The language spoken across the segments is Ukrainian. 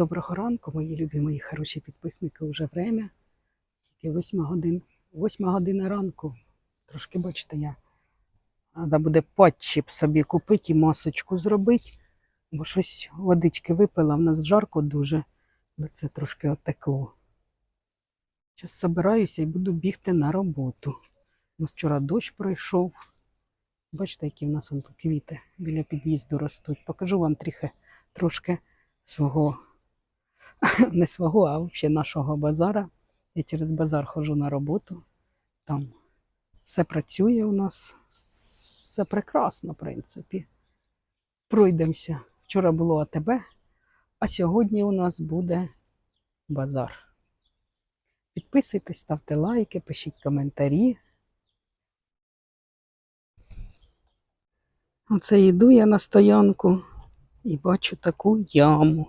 Доброго ранку, мої любі, мої хороші підписники. Уже время. Тільки 8 годин. 8 година ранку. Трошки бачите, я. Треба буде патчіп собі купити і масочку зробити. Бо щось водички випила, в нас жарко дуже. Лице трошки отекло. Зараз собираюся і буду бігти на роботу. У нас вчора дощ пройшов. Бачите, які в нас тут квіти біля під'їзду ростуть. Покажу вам трохи, трошки свого не свого, а взагалі нашого базара. Я через базар ходжу на роботу. Там все працює у нас, все прекрасно, в принципі. Пройдемося. Вчора було АТБ, а сьогодні у нас буде базар. Підписуйтесь, ставте лайки, пишіть коментарі. Оце йду я на стоянку і бачу таку яму.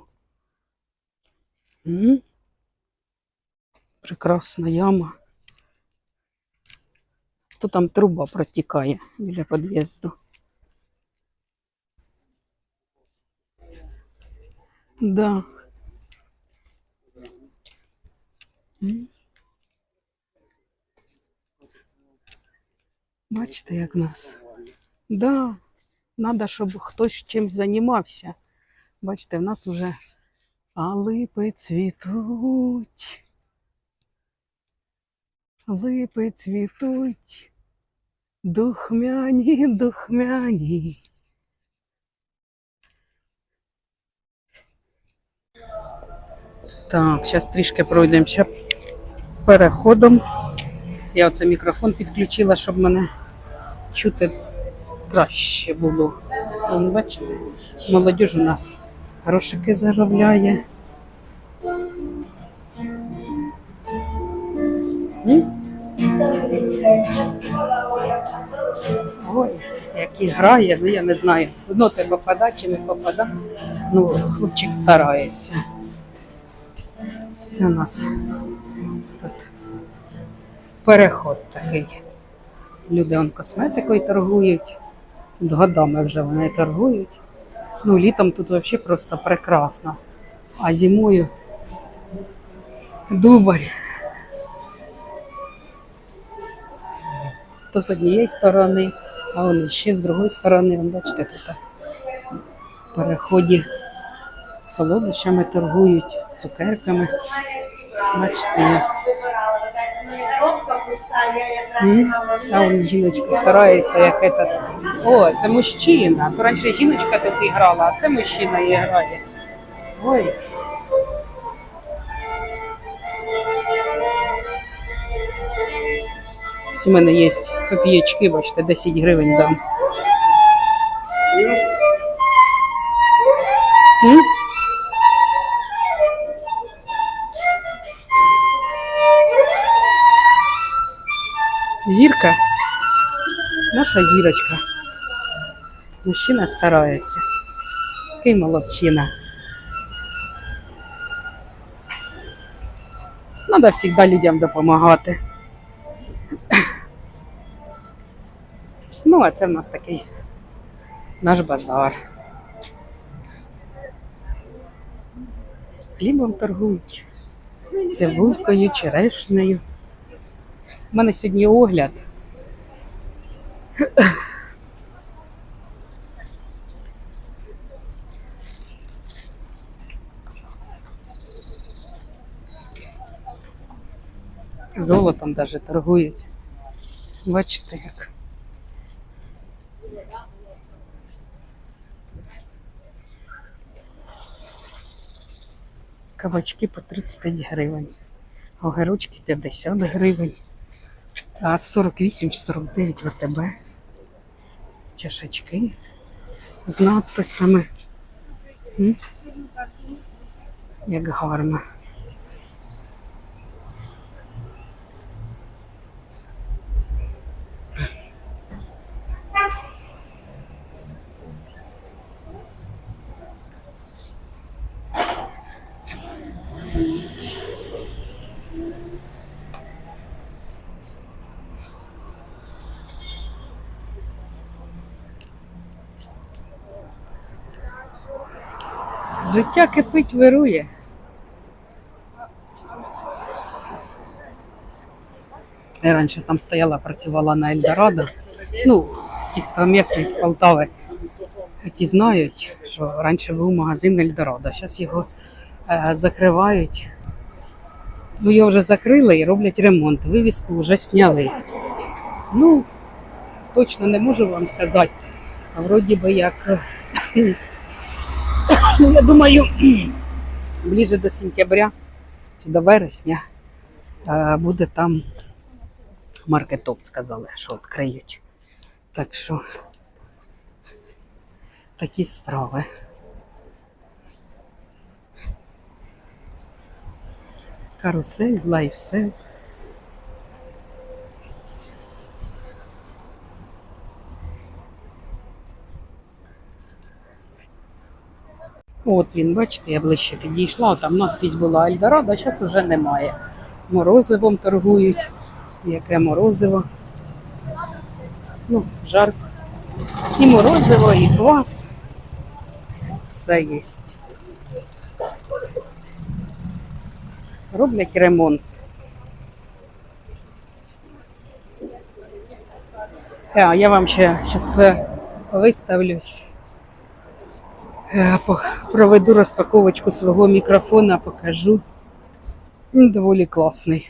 М? Прекрасна яма. То там труба протікає біля під'їзду. Да. М? Бачите, як в нас. Да. Надо, щоб хтось чимось займався. Бачите, в нас уже А липи цвітуть. Липи цвітуть. Духмяні, духмяні. Так, зараз трішки пройдемося переходом. Я оце мікрофон підключила, щоб мене чути краще було. Бачите, молодь у нас грошики заробляє. Ой, як і грає, ну я не знаю, в ноти попада чи не попада. Ну, хлопчик старається. Це у нас тут переход такий. Люди он косметикою торгують. Годами вже вони торгують. Ну, літом тут взагалі просто прекрасно. А зимою дубарь. То з однієї сторони, а он ще з другої сторони, вон, бачите, тут в переході солодощами торгують, цукерками. Бачите? А он жіночка старається, як этот. О, це мужчина. То раніше жіночка тут грала, а це мужчина і грає. Ой. У мене є копієчки, бачите, 10 гривень дам. М? Зірка. Наша зірочка. Мужчина старається. Який молодчина. Надо завжди людям допомагати. Ну, а це в нас такий наш базар. Хлібом торгують. Цибулькою, черешнею. У мене сьогодні огляд. Золотом даже торгують. Бачите як. Кабачки по 35 гривень. Огірочки 50 гривень. А 48 чи 49 ВТБ. Чашечки з надписами. Як гарно. Життя кипить вирує. Я раніше там стояла, працювала на Ельдорадо. Ну, ті, хто місцеві з Полтави, ті знають, що раніше був магазин Ельдорадо. Зараз його е, закривають. Ну, його вже закрили і роблять ремонт. Вивіску вже зняли. Ну, точно не можу вам сказати. Вроді би як. Ну, я думаю, ближе до сентября чи до вересня е, буде там маркетоп, сказали, що відкриють. Так що такі справи. Карусель, лайфсель. От він, бачите, я ближче підійшла, там надпись була Ельдорадо, а зараз вже немає. Морозивом торгують. Яке морозиво. Ну, жарко. І морозиво, і квас. Все є. Роблять ремонт. А, я вам ще зараз виставлюсь. Е, Проведу розпаковочку свого мікрофона, покажу. Доволі класний.